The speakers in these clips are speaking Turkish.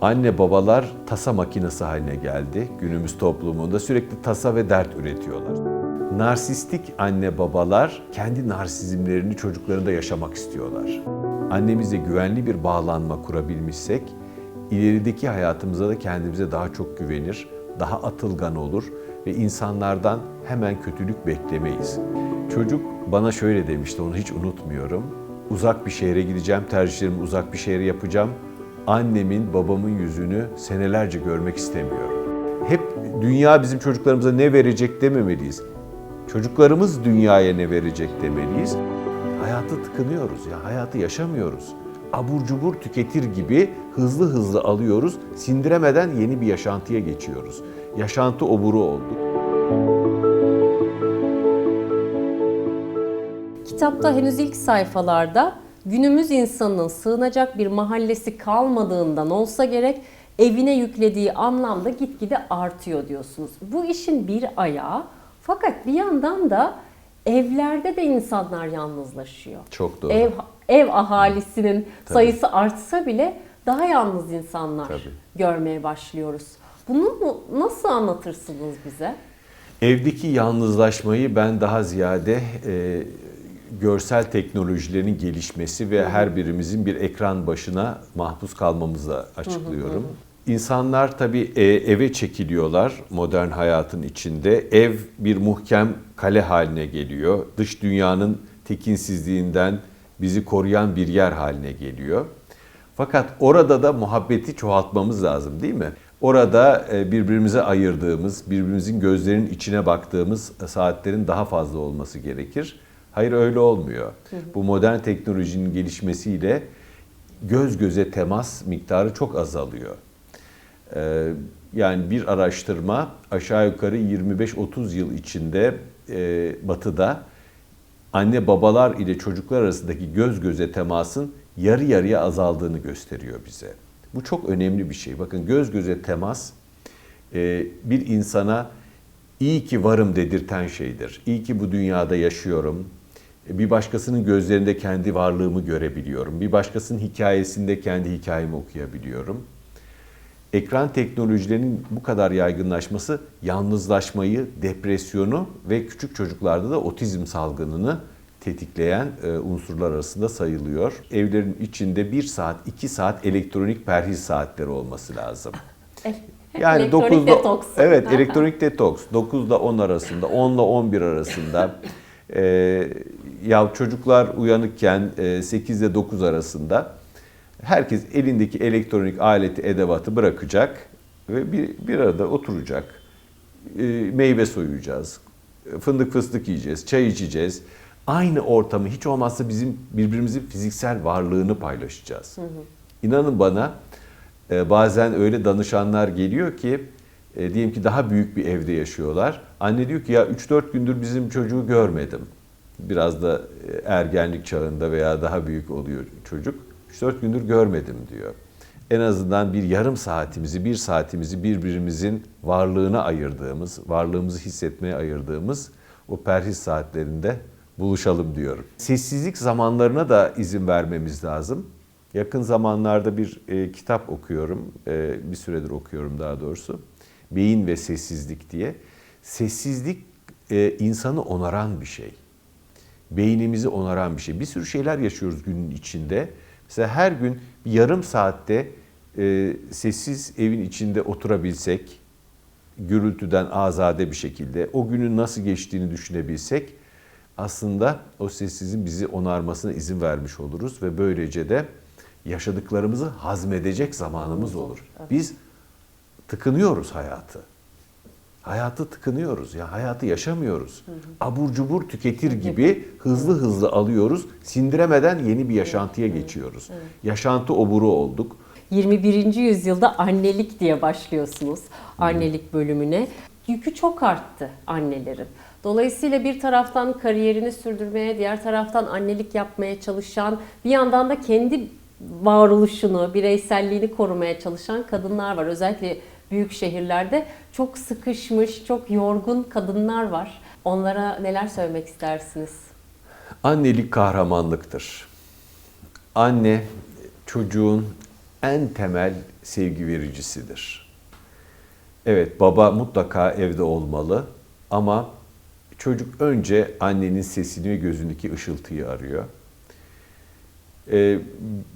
Anne babalar tasa makinesi haline geldi. Günümüz toplumunda sürekli tasa ve dert üretiyorlar. Narsistik anne babalar kendi narsizmlerini çocuklarında yaşamak istiyorlar. Annemizle güvenli bir bağlanma kurabilmişsek ilerideki hayatımıza da kendimize daha çok güvenir, daha atılgan olur ve insanlardan hemen kötülük beklemeyiz. Çocuk bana şöyle demişti, onu hiç unutmuyorum. Uzak bir şehre gideceğim, tercihlerimi uzak bir şehre yapacağım. Annemin, babamın yüzünü senelerce görmek istemiyorum. Hep dünya bizim çocuklarımıza ne verecek dememeliyiz. Çocuklarımız dünyaya ne verecek demeliyiz. Hayatı tıkınıyoruz ya, hayatı yaşamıyoruz. Abur cubur tüketir gibi hızlı hızlı alıyoruz, sindiremeden yeni bir yaşantıya geçiyoruz. Yaşantı oburu olduk. Kitapta henüz ilk sayfalarda günümüz insanının sığınacak bir mahallesi kalmadığından olsa gerek evine yüklediği anlam da gitgide artıyor diyorsunuz. Bu işin bir ayağı fakat bir yandan da evlerde de insanlar yalnızlaşıyor. Çok doğru. Ev ev ahalisinin sayısı artsa bile daha yalnız insanlar Tabii. görmeye başlıyoruz. Bunu nasıl anlatırsınız bize? Evdeki yalnızlaşmayı ben daha ziyade e, görsel teknolojilerin gelişmesi ve her birimizin bir ekran başına mahpus kalmamızla açıklıyorum. İnsanlar tabii e, eve çekiliyorlar modern hayatın içinde. Ev bir muhkem kale haline geliyor. Dış dünyanın tekinsizliğinden bizi koruyan bir yer haline geliyor. Fakat orada da muhabbeti çoğaltmamız lazım değil mi? Orada e, birbirimize ayırdığımız, birbirimizin gözlerinin içine baktığımız saatlerin daha fazla olması gerekir. Hayır öyle olmuyor. Bu modern teknolojinin gelişmesiyle göz göze temas miktarı çok azalıyor. Ee, Yani bir araştırma aşağı yukarı 25-30 yıl içinde e, batıda anne babalar ile çocuklar arasındaki göz göze temasın yarı yarıya azaldığını gösteriyor bize. Bu çok önemli bir şey. Bakın göz göze temas e, bir insana iyi ki varım dedirten şeydir. İyi ki bu dünyada yaşıyorum. E, Bir başkasının gözlerinde kendi varlığımı görebiliyorum. Bir başkasının hikayesinde kendi hikayemi okuyabiliyorum. Ekran teknolojilerinin bu kadar yaygınlaşması yalnızlaşmayı, depresyonu ve küçük çocuklarda da otizm salgınını tetikleyen e, unsurlar arasında sayılıyor. Evlerin içinde 1 saat, 2 saat elektronik perhiz saatleri olması lazım. Yani Elektronik 9'da detoks. Evet, elektronik detoks. 9'da 10 arasında, 10'la 11 arasında. e, ya çocuklar uyanıkken e, 8'de 9 arasında herkes elindeki elektronik aleti, edevatı bırakacak ve bir, bir arada oturacak. E, meyve soyacağız, fındık fıstık yiyeceğiz, çay içeceğiz. Aynı ortamı hiç olmazsa bizim birbirimizin fiziksel varlığını paylaşacağız. İnanın bana e, bazen öyle danışanlar geliyor ki e, diyelim ki daha büyük bir evde yaşıyorlar. Anne diyor ki ya 3-4 gündür bizim çocuğu görmedim. Biraz da e, ergenlik çağında veya daha büyük oluyor çocuk. 3-4 gündür görmedim diyor. En azından bir yarım saatimizi, bir saatimizi birbirimizin varlığına ayırdığımız, varlığımızı hissetmeye ayırdığımız o perhiz saatlerinde buluşalım diyorum. Sessizlik zamanlarına da izin vermemiz lazım. Yakın zamanlarda bir e, kitap okuyorum, e, bir süredir okuyorum daha doğrusu. Beyin ve Sessizlik diye. Sessizlik e, insanı onaran bir şey. Beynimizi onaran bir şey. Bir sürü şeyler yaşıyoruz günün içinde. Mesela her gün bir yarım saatte e, sessiz evin içinde oturabilsek, gürültüden azade bir şekilde o günün nasıl geçtiğini düşünebilsek aslında o sessizin bizi onarmasına izin vermiş oluruz ve böylece de yaşadıklarımızı hazmedecek zamanımız olur. Biz tıkınıyoruz hayatı. Hayatı tıkınıyoruz. Ya hayatı yaşamıyoruz. Abur cubur tüketir gibi hızlı hızlı alıyoruz. Sindiremeden yeni bir yaşantıya geçiyoruz. Yaşantı oburu olduk. 21. yüzyılda annelik diye başlıyorsunuz annelik bölümüne. Yükü çok arttı annelerin. Dolayısıyla bir taraftan kariyerini sürdürmeye, diğer taraftan annelik yapmaya çalışan, bir yandan da kendi varoluşunu, bireyselliğini korumaya çalışan kadınlar var. Özellikle büyük şehirlerde çok sıkışmış, çok yorgun kadınlar var. Onlara neler söylemek istersiniz? Annelik kahramanlıktır. Anne çocuğun en temel sevgi vericisidir. Evet baba mutlaka evde olmalı ama çocuk önce annenin sesini ve gözündeki ışıltıyı arıyor. Ee,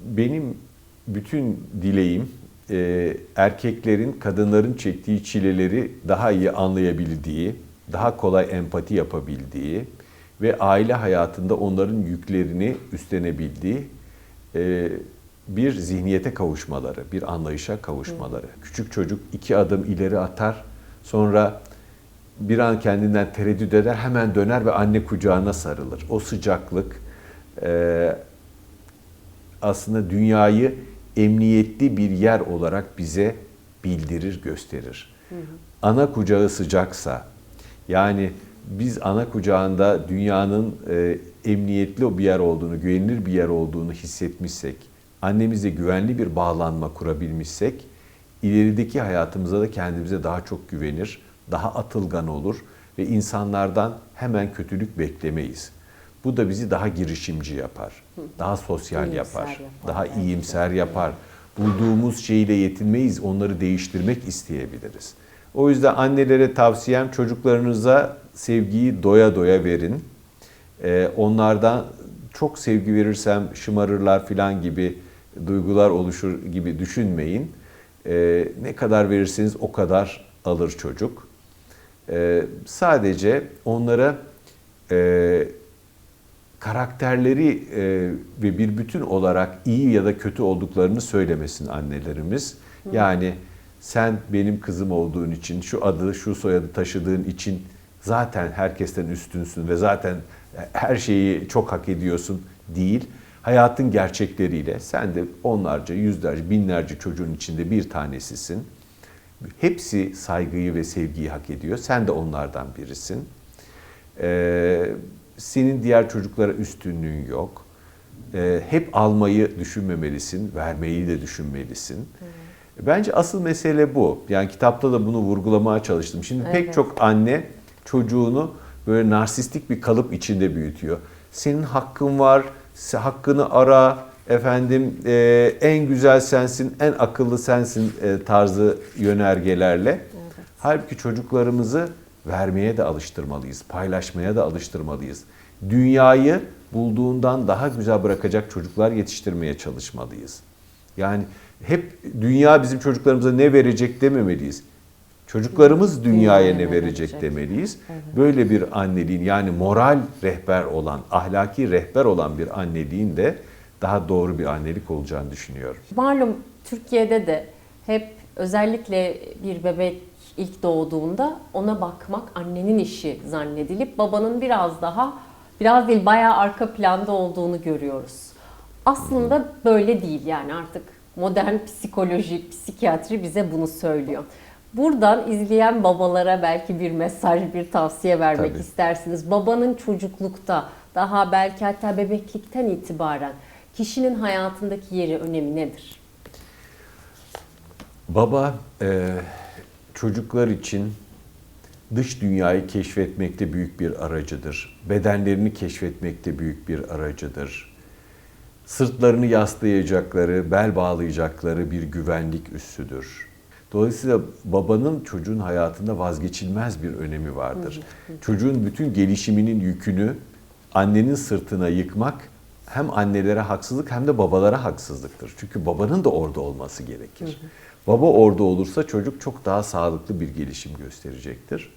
benim bütün dileğim e, erkeklerin kadınların çektiği çileleri daha iyi anlayabildiği, daha kolay empati yapabildiği ve aile hayatında onların yüklerini üstlenebildiği e, bir zihniyete kavuşmaları, bir anlayışa kavuşmaları. Küçük çocuk iki adım ileri atar, sonra bir an kendinden tereddüt eder, hemen döner ve anne kucağına sarılır. O sıcaklık e, aslında dünyayı emniyetli bir yer olarak bize bildirir, gösterir. Ana kucağı sıcaksa, yani biz ana kucağında dünyanın e, emniyetli bir yer olduğunu, güvenilir bir yer olduğunu hissetmişsek, annemizle güvenli bir bağlanma kurabilmişsek, ilerideki hayatımıza da kendimize daha çok güvenir, daha atılgan olur ve insanlardan hemen kötülük beklemeyiz. Bu da bizi daha girişimci yapar, daha sosyal İyimser yapar, yapar daha de. iyimser yapar. Bulduğumuz şeyle yetinmeyiz, onları değiştirmek isteyebiliriz. O yüzden annelere tavsiyem çocuklarınıza sevgiyi doya doya verin. Ee, onlardan çok sevgi verirsem şımarırlar falan gibi duygular oluşur gibi düşünmeyin. Ee, ne kadar verirseniz o kadar alır çocuk. Ee, sadece onlara e, karakterleri e, ve bir bütün olarak iyi ya da kötü olduklarını söylemesin annelerimiz. Yani sen benim kızım olduğun için, şu adı, şu soyadı taşıdığın için zaten herkesten üstünsün ve zaten her şeyi çok hak ediyorsun değil. Hayatın gerçekleriyle sen de onlarca, yüzlerce, binlerce çocuğun içinde bir tanesisin. Hepsi saygıyı ve sevgiyi hak ediyor. Sen de onlardan birisin. Ee, senin diğer çocuklara üstünlüğün yok. Ee, hep almayı düşünmemelisin, vermeyi de düşünmelisin. Bence asıl mesele bu. Yani kitapta da bunu vurgulamaya çalıştım. Şimdi pek Evet. çok anne çocuğunu böyle narsistik bir kalıp içinde büyütüyor. Senin hakkın var, hakkını ara, efendim e, en güzel sensin, en akıllı sensin e, tarzı yönergelerle. Halbuki çocuklarımızı vermeye de alıştırmalıyız, paylaşmaya da alıştırmalıyız. Dünyayı bulduğundan daha güzel bırakacak çocuklar yetiştirmeye çalışmalıyız. Yani hep dünya bizim çocuklarımıza ne verecek dememeliyiz. Çocuklarımız dünyaya ne verecek demeliyiz. Böyle bir anneliğin yani moral rehber olan, ahlaki rehber olan bir anneliğin de daha doğru bir annelik olacağını düşünüyorum. Malum Türkiye'de de hep özellikle bir bebek ilk doğduğunda ona bakmak annenin işi zannedilip babanın biraz daha biraz değil bayağı arka planda olduğunu görüyoruz. Aslında böyle değil yani artık modern psikoloji, psikiyatri bize bunu söylüyor. Buradan izleyen babalara belki bir mesaj, bir tavsiye vermek Tabii. istersiniz. Babanın çocuklukta, daha belki hatta bebeklikten itibaren kişinin hayatındaki yeri, önemi nedir? Baba e, çocuklar için dış dünyayı keşfetmekte büyük bir aracıdır. Bedenlerini keşfetmekte büyük bir aracıdır. Sırtlarını yaslayacakları, bel bağlayacakları bir güvenlik üssüdür. Dolayısıyla babanın çocuğun hayatında vazgeçilmez bir önemi vardır. Çocuğun bütün gelişiminin yükünü annenin sırtına yıkmak hem annelere haksızlık hem de babalara haksızlıktır. Çünkü babanın da orada olması gerekir. Baba orada olursa çocuk çok daha sağlıklı bir gelişim gösterecektir.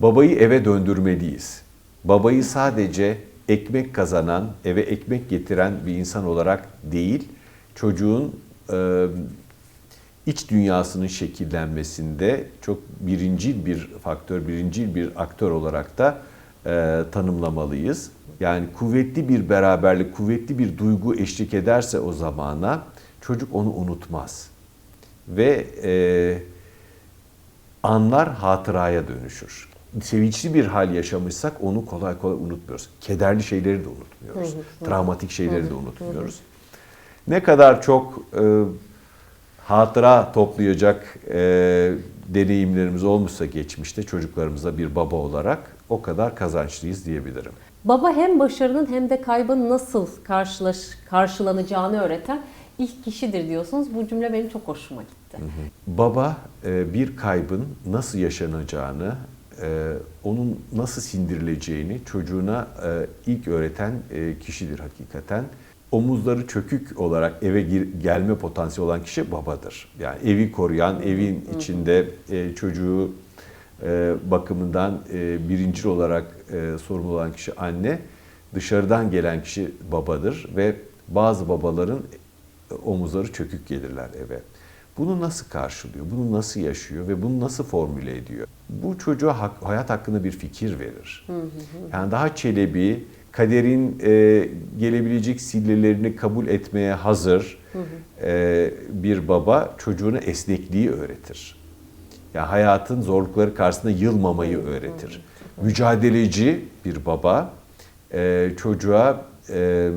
Babayı eve döndürmeliyiz. Babayı sadece ekmek kazanan, eve ekmek getiren bir insan olarak değil, çocuğun e, iç dünyasının şekillenmesinde çok birincil bir faktör, birincil bir aktör olarak da e, tanımlamalıyız. Yani kuvvetli bir beraberlik, kuvvetli bir duygu eşlik ederse o zamana çocuk onu unutmaz. Ve e, anlar hatıraya dönüşür. Sevinçli bir hal yaşamışsak onu kolay kolay unutmuyoruz. Kederli şeyleri de unutmuyoruz. Travmatik şeyleri de unutmuyoruz. Ne kadar çok e, hatıra toplayacak e, deneyimlerimiz olmuşsa geçmişte çocuklarımıza bir baba olarak o kadar kazançlıyız diyebilirim. Baba hem başarının hem de kaybın nasıl karşılaş, karşılanacağını öğreten ilk kişidir diyorsunuz. Bu cümle benim çok hoşuma gitti. Baba e, bir kaybın nasıl yaşanacağını, e, onun nasıl sindirileceğini çocuğuna e, ilk öğreten kişidir hakikaten. Omuzları çökük olarak eve gir- gelme potansiyeli olan kişi babadır. Yani evi koruyan, evin içinde e, çocuğu e, bakımından birincil olarak sorumlu olan kişi anne. Dışarıdan gelen kişi babadır ve bazı babaların omuzları çökük gelirler eve. Bunu nasıl karşılıyor, bunu nasıl yaşıyor ve bunu nasıl formüle ediyor? Bu çocuğa hak- hayat hakkında bir fikir verir. Yani daha çelebi, kaderin e, gelebilecek sillelerini kabul etmeye hazır e, bir baba çocuğuna esnekliği öğretir. Yani hayatın zorlukları karşısında yılmamayı öğretir. Mücadeleci bir baba e, çocuğa e,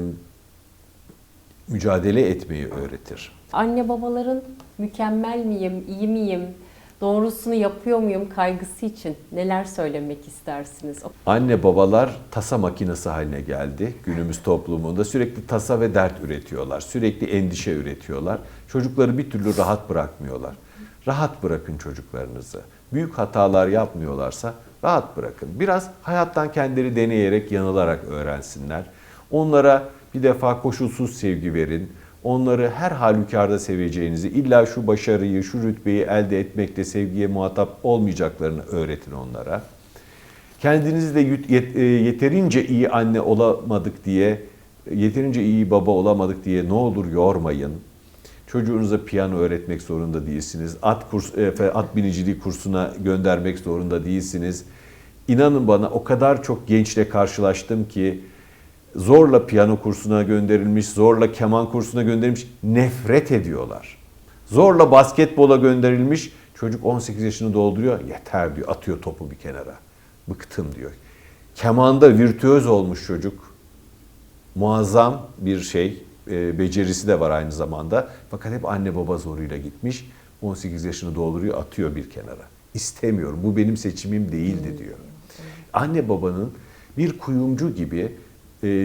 mücadele etmeyi öğretir. Anne babaların mükemmel miyim, iyi miyim, doğrusunu yapıyor muyum kaygısı için neler söylemek istersiniz? Anne babalar tasa makinesi haline geldi günümüz toplumunda. Sürekli tasa ve dert üretiyorlar. Sürekli endişe üretiyorlar. Çocukları bir türlü rahat bırakmıyorlar. Rahat bırakın çocuklarınızı. Büyük hatalar yapmıyorlarsa rahat bırakın. Biraz hayattan kendileri deneyerek, yanılarak öğrensinler. Onlara bir defa koşulsuz sevgi verin. Onları her halükarda seveceğinizi, illa şu başarıyı, şu rütbeyi elde etmekle sevgiye muhatap olmayacaklarını öğretin onlara. Kendinizi de e, yeterince iyi anne olamadık diye, yeterince iyi baba olamadık diye ne olur yormayın. Çocuğunuza piyano öğretmek zorunda değilsiniz. At kurs, e, at biniciliği kursuna göndermek zorunda değilsiniz. İnanın bana o kadar çok gençle karşılaştım ki zorla piyano kursuna gönderilmiş, zorla keman kursuna gönderilmiş nefret ediyorlar. Zorla basketbola gönderilmiş çocuk 18 yaşını dolduruyor yeter diyor atıyor topu bir kenara. Bıktım diyor. Kemanda virtüöz olmuş çocuk. Muazzam bir şey, e, becerisi de var aynı zamanda. Fakat hep anne baba zoruyla gitmiş. 18 yaşını dolduruyor, atıyor bir kenara. İstemiyorum, bu benim seçimim değildi diyor. Anne babanın bir kuyumcu gibi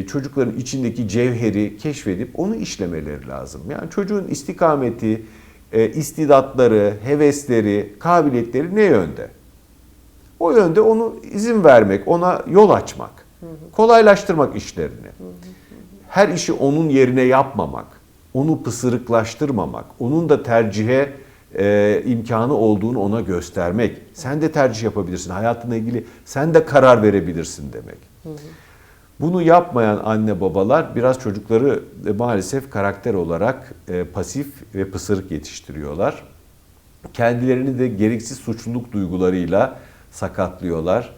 çocukların içindeki cevheri keşfedip onu işlemeleri lazım. Yani çocuğun istikameti, e, istidatları, hevesleri, kabiliyetleri ne yönde? O yönde onu izin vermek, ona yol açmak, kolaylaştırmak işlerini. Her işi onun yerine yapmamak, onu pısırıklaştırmamak, onun da tercihe e, imkanı olduğunu ona göstermek. Sen de tercih yapabilirsin, hayatınla ilgili sen de karar verebilirsin demek. Bunu yapmayan anne babalar biraz çocukları e, maalesef karakter olarak e, pasif ve pısırık yetiştiriyorlar. Kendilerini de gereksiz suçluluk duygularıyla sakatlıyorlar.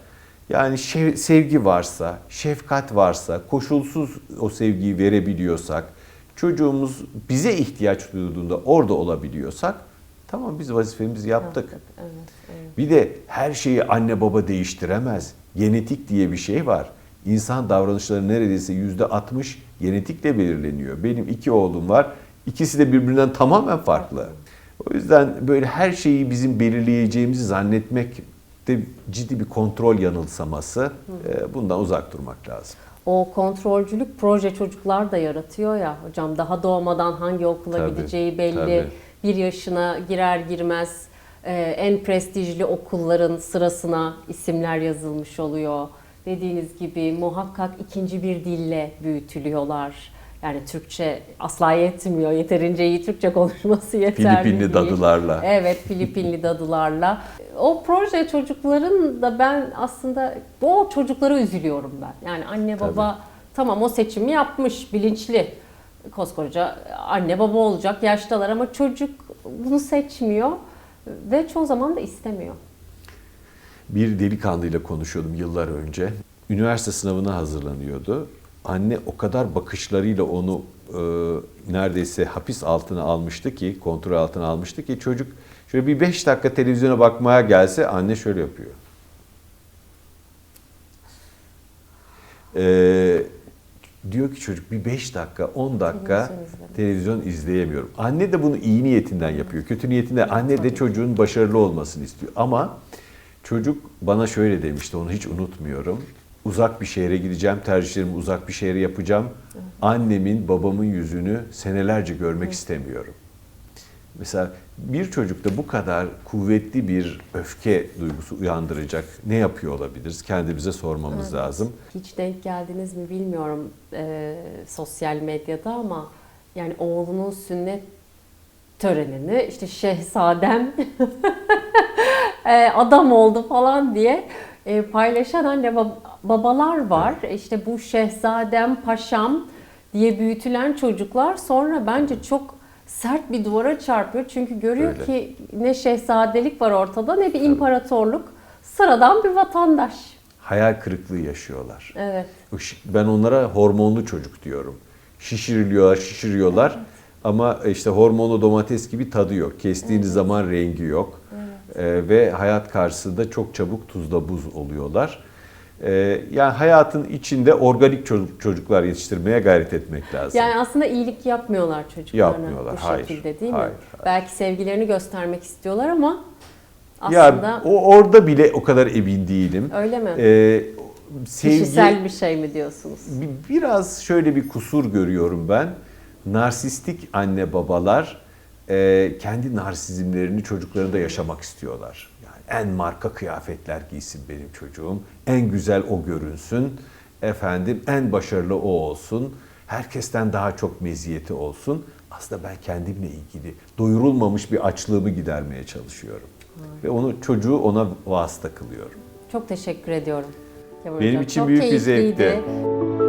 Yani sevgi varsa, şefkat varsa, koşulsuz o sevgiyi verebiliyorsak, çocuğumuz bize ihtiyaç duyduğunda orada olabiliyorsak, tamam biz vazifemizi yaptık. Evet, evet. Bir de her şeyi anne baba değiştiremez. Genetik diye bir şey var. İnsan davranışları neredeyse yüzde 60 genetikle belirleniyor. Benim iki oğlum var. İkisi de birbirinden tamamen farklı. O yüzden böyle her şeyi bizim belirleyeceğimizi zannetmek de ciddi bir kontrol yanılsaması. E, Bundan uzak durmak lazım. O kontrolcülük proje çocuklar da yaratıyor ya hocam. Daha doğmadan hangi okula Tabii, gideceği belli. tabii. Bir yaşına girer girmez e, en prestijli okulların sırasına isimler yazılmış oluyor. Dediğiniz gibi muhakkak ikinci bir dille büyütülüyorlar. Yani Türkçe asla yetmiyor. Yeterince iyi Türkçe konuşması yeterli Filipinli değil. dadılarla. Evet, Filipinli dadılarla. O proje çocukların da ben aslında o çocuklara üzülüyorum ben. Yani anne baba tamam o seçimi yapmış, bilinçli. Koskoca anne baba olacak yaştalar ama çocuk bunu seçmiyor ve çoğu zaman da istemiyor. Bir delikanlıyla konuşuyordum yıllar önce. Üniversite sınavına hazırlanıyordu. Anne o kadar bakışlarıyla onu e, neredeyse hapis altına almıştı ki, kontrol altına almıştı ki çocuk şöyle bir 5 dakika televizyona bakmaya gelse anne şöyle yapıyor. E, diyor ki çocuk bir 5 dakika, 10 dakika Televizyon televizyon izleyemiyorum. Anne de bunu iyi niyetinden yapıyor. Kötü niyetinden. Anne de çocuğun başarılı olmasını istiyor. Ama çocuk bana şöyle demişti, onu hiç unutmuyorum. uzak bir şehre gideceğim, tercihlerimi uzak bir şehre yapacağım. Annemin, babamın yüzünü senelerce görmek istemiyorum. Mesela bir çocukta bu kadar kuvvetli bir öfke duygusu uyandıracak ne yapıyor olabiliriz? Kendimize sormamız lazım. Hiç denk geldiniz mi bilmiyorum e, sosyal medyada ama yani oğlunun sünnet törenini işte şehzadem adam oldu falan diye e, paylaşan anne bab- babalar var. İşte bu şehzadem, paşam diye büyütülen çocuklar sonra bence çok sert bir duvara çarpıyor. Çünkü görüyor Öyle. ki ne şehzadelik var ortada ne bir imparatorluk. Sıradan bir vatandaş. Hayal kırıklığı yaşıyorlar. Evet. Ben onlara hormonlu çocuk diyorum. Şişiriliyorlar, şişiriyorlar ama işte hormonlu domates gibi tadı yok. Kestiğiniz zaman rengi yok. Ee, ve hayat karşısında çok çabuk tuzla buz oluyorlar. Ee, yani hayatın içinde organik çocuk, çocuklar yetiştirmeye gayret etmek lazım. Yani aslında iyilik yapmıyorlar çocuklarına Yapmıyorlar, bu hayır, şekilde değil mi? hayır, Belki sevgilerini göstermek istiyorlar ama ya aslında o orada bile o kadar emin değilim. öyle mi? Ee, sevgi, Kişisel bir şey mi diyorsunuz? Bi- Biraz şöyle bir kusur görüyorum ben. Narsistik anne babalar e, kendi narsizmlerini çocuklarında yaşamak istiyorlar. Yani en marka kıyafetler giysin benim çocuğum, en güzel o görünsün, efendim en başarılı o olsun, herkesten daha çok meziyeti olsun. Aslında ben kendimle ilgili doyurulmamış bir açlığımı gidermeye çalışıyorum. Ve onu çocuğu ona vasıta kılıyorum. Çok teşekkür ediyorum. Benim için Çok büyük bir keyifliydi. zevkti.